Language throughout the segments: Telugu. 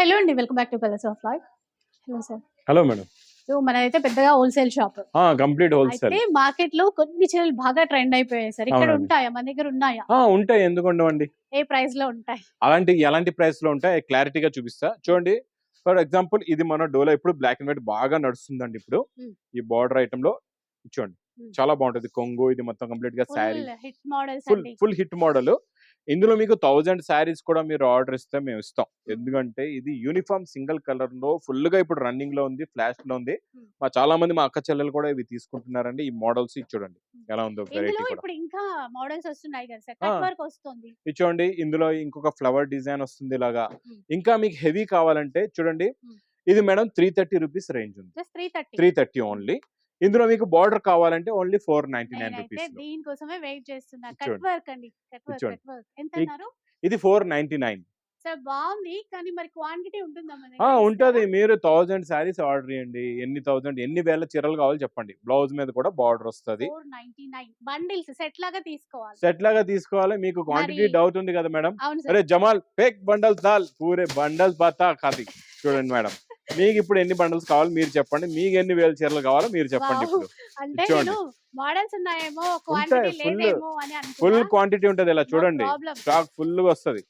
హలో అండి welcome back to colours of life hello sir hello madam so మనదైతే పెద్దగా హోల్సేల్ షాప్ కంప్లీట్ హోల్సేల్ అయితే మార్కెట్లో కొన్ని చీరలు బాగా ట్రెండ్ అయిపోయాయి సార్ ఇక్కడ. ఉంటాయా? మన దగ్గర ఉన్నాయా? ఉంటాయి. ఎందుకు ఉండవండి? ఏ ప్రైస్లో ఉంటాయి? అలాంటి ఎలాంటి ప్రైస్లో ఉంటాయి? క్లారిటీగా చూపిస్తా. చూడండి. ఫర్ ఎగ్జాంపుల్ ఇది మన డోలో ఇప్పుడు బ్లాక్ అండ్ వైట్ బాగా నడుస్తుందండి ఇప్పుడు. ఈ బార్డర్ ఐటమ్లో చూడండి. చాలా బాగుంటుంది. కొంగు ఇది మొత్తం కంప్లీట్గా sari. Full full hit model ఇందులో మీకు థౌజండ్ శారీస్ కూడా మీరు ఆర్డర్ ఇస్తే మేము ఇస్తాం. ఎందుకంటే ఇది యూనిఫామ్ సింగిల్ కలర్లో ఫుల్గా ఇప్పుడు రన్నింగ్లో ఉంది ఫ్లాష్లో ఉంది. మా చాలా మంది మా అక్క చెల్లెలు కూడా ఇవి తీసుకుంటున్నారండి. ఈ మోడల్స్ చూడండి ఎలా ఉందో వెరైటీ కూడా. ఇంకా మోడల్స్ వస్తున్నాయి ఇది చూడండి ఇందులో ఇంకొక ఫ్లవర్ డిజైన్ వస్తుంది ఇలాగా. ఇంకా మీకు హెవీ కావాలంటే చూడండి. ఇది madam three thirty rupees range ఉంది. Three thirty only. ఇందులో మీకు బార్డర్ కావాలంటే only four ninety nine rupees దీనికోసమే వెయిట్ చేస్తున్నా. కట్. వర్క్ అండి. కట్ వర్క్ ఎంత అన్నారు ఇది ఫోర్ నైన్టీ నైన్. బాగుంది. కానీ మరి క్వాంటిటీ ఉంటుందా మీరు థౌజండ్ శారీస్ ఆర్డర్ చేయండి. ఎన్ని థౌజండ్ ఎన్ని వేల చీరలు కావాలి చెప్పండి. బ్లౌజ్ మీద కూడా బార్డర్ వస్తుంది. బండిల్స్ సెట్ లాగా తీసుకోవాలి. సెట్ లాగా తీసుకోవాలి. మీకు క్వాంటిటీ డౌట్ ఉంది కదా మేడం? అరే జమాల్ పేక్ బండల్ దాల్. పూరే బండల్ బాతా ఖాతి చూడండి మేడం. మీకు ఇప్పుడు ఎన్ని బండల్స్ కావాలి మీరు చెప్పండి మీకు ఎన్ని వేల చీరలు కావాలో మీరు చెప్పండి. ఇప్పుడు అంటే చూడండి. నేను మోడల్స్ ఉన్నాయేమో క్వాంటిటీ full. లేదేమో అని ఫుల్ క్వాంటిటీ ఉంటది ఇలా చూడండి స్టాక్ ఫుల్ వస్తది.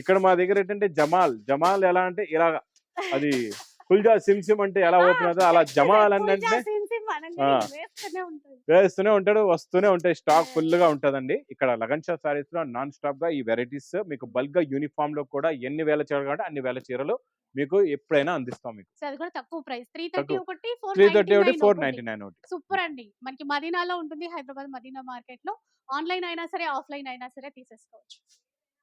ఇక్కడ మా దగ్గర ఏంటంటే జమాల్ జమాల్ ఎలా అంటే ఇలా అది ఫుల్జా సిమ్ సిమ్ అంటే ఎలా ఓపెన్ అవుతుందో అలా జమాల్ అని అంటే. వేస్తూనే ఉంటాడు వస్తూనే ఉంటాయి. స్టాక్ ఫుల్గా ఉంటదండి. ఇక్కడ లగన్షా సారీస్లో నాన్ స్టాప్గా ఈ వెరైటీస్ మీకు బల్క్గా యూనిఫామ్లో కూడా ఎన్ని వేల చీరలు కావాలంటే అన్ని వేల చీరలు మీకు ఎప్పుడైనా అందిస్తాం మీకు. సో అది కూడా తక్కువ ప్రైస్. Three thirty. ఒకటి ఫోర్ త్రీ థర్టీ ఒకటి ఫోర్ నైన్టీ నైన్ ఒకటి. సూపర్ అండి. మనకి మదీనాలో ఉంటుంది హైదరాబాద్ మదీనా మార్కెట్లో ఆన్లైన్ అయినా సరే ఆఫ్లైన్ అయినా సరే తీసేసుకోవచ్చు.